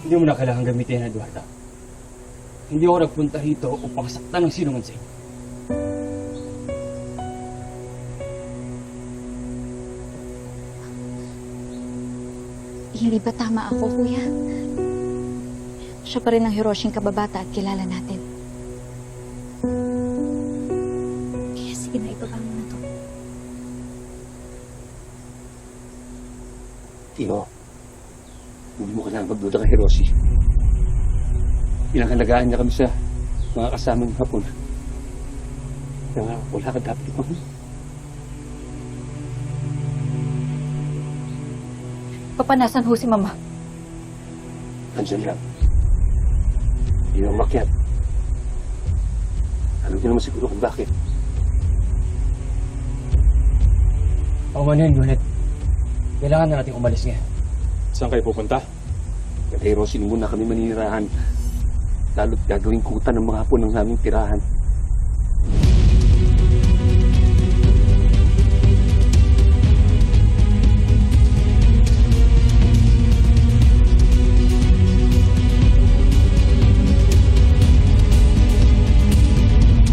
Hindi mo na kailangan gamitin yan, Eduardo. Hindi ako nagpunta rito upang saktan ng sino man sa inyo. Hindi ba tama ako, kuya? Siya pa rin ang Hiroshing kababata at kilala natin. Kaya sige na, ibaba mo na to. Tino, hindi mo kailangan magduda kay Hiroshi. Pinakalagaan niya kami sa mga kasama ng hapon. Kaya nga, wala ka dapat ibang Papanasan ho si Mama. Nandiyan lang. Hindi na umakyat. Alam niyo naman siguro kung bakit. O man yun, Gunit. Kailangan na natin umalis ngayon. Saan kayo pupunta? Galerosin muna kami maninirahan. Lalo't gagawing kuta ng mga punang naming tirahan.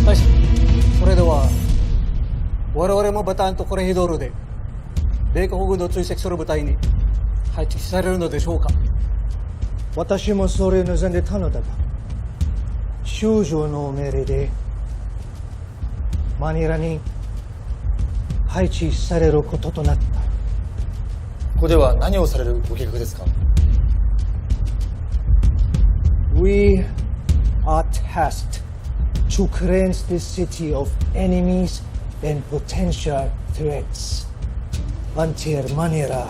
Tash, sore dawa. Wara-wara mo bataan to korehidoro de. Dere kakugundo tsoy seksoro batayin ni. レヒドールで米国軍の追跡する部隊に配置されるのでしょうか？私もそれを望んでたのだが州長の命令でマニラに配置されることとなった。ここでは何をされるご計画ですか？We are tasked to cleanse this city of enemies and potential threats until Manila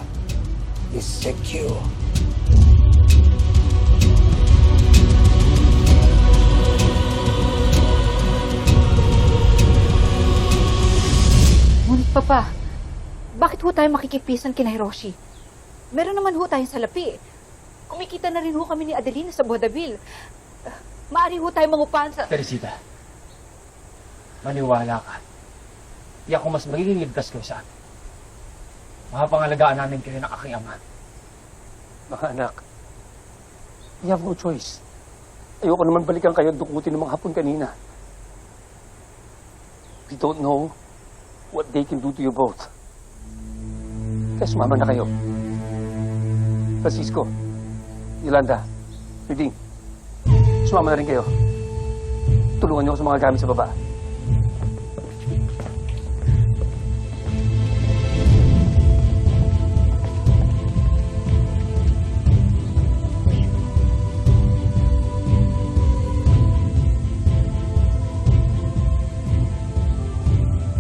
is secure. Ngunit, Papa, bakit ho tayo makikipisan kina Hiroshi? Meron naman ho tayong salapi. Kumikita na rin ho kami ni Adelina sa Bodaville. Uh, Maari ho tayo mangupahan sa... Teresita, maniwala ka. Di ako mas magiging ligtas kayo sa akin. Makapangalagaan namin kayo ng aking ama. Mga anak, you have no choice. Ayoko naman balikan kayo at dukutin ng mga hapon kanina. We don't know what they can do to you both. Kaya sumama na kayo. Francisco, Yolanda, Riding, sumama na rin kayo. Tulungan niyo ako sa mga gamit sa baba.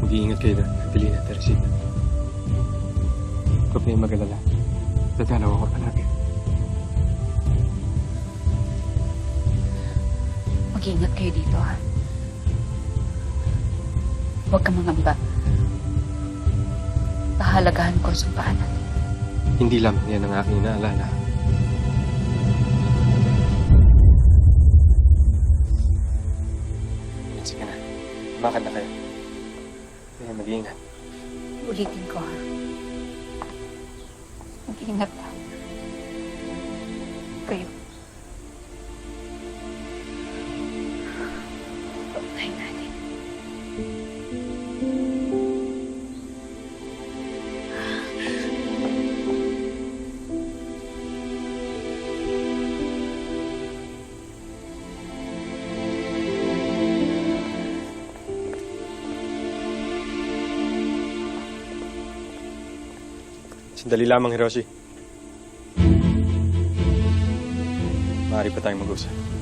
Mag-iingat kayo doon, Adelina, Teresita. Huwag kayong mag-alala. Dadalaw ako palagi. Mag-iingat kayo dito, ha? Huwag ka mangamba. Pahalagahan ko ang sumpaan natin. Hindi lang yan ang aking inaalala. Sige na. Bakit na kayo? Kaya mag-iingat. Ulitin ko, ha? Mag-iingat ka. Kayo. Sandali lamang, Hiroshi. Maaari pa tayong mag-usap.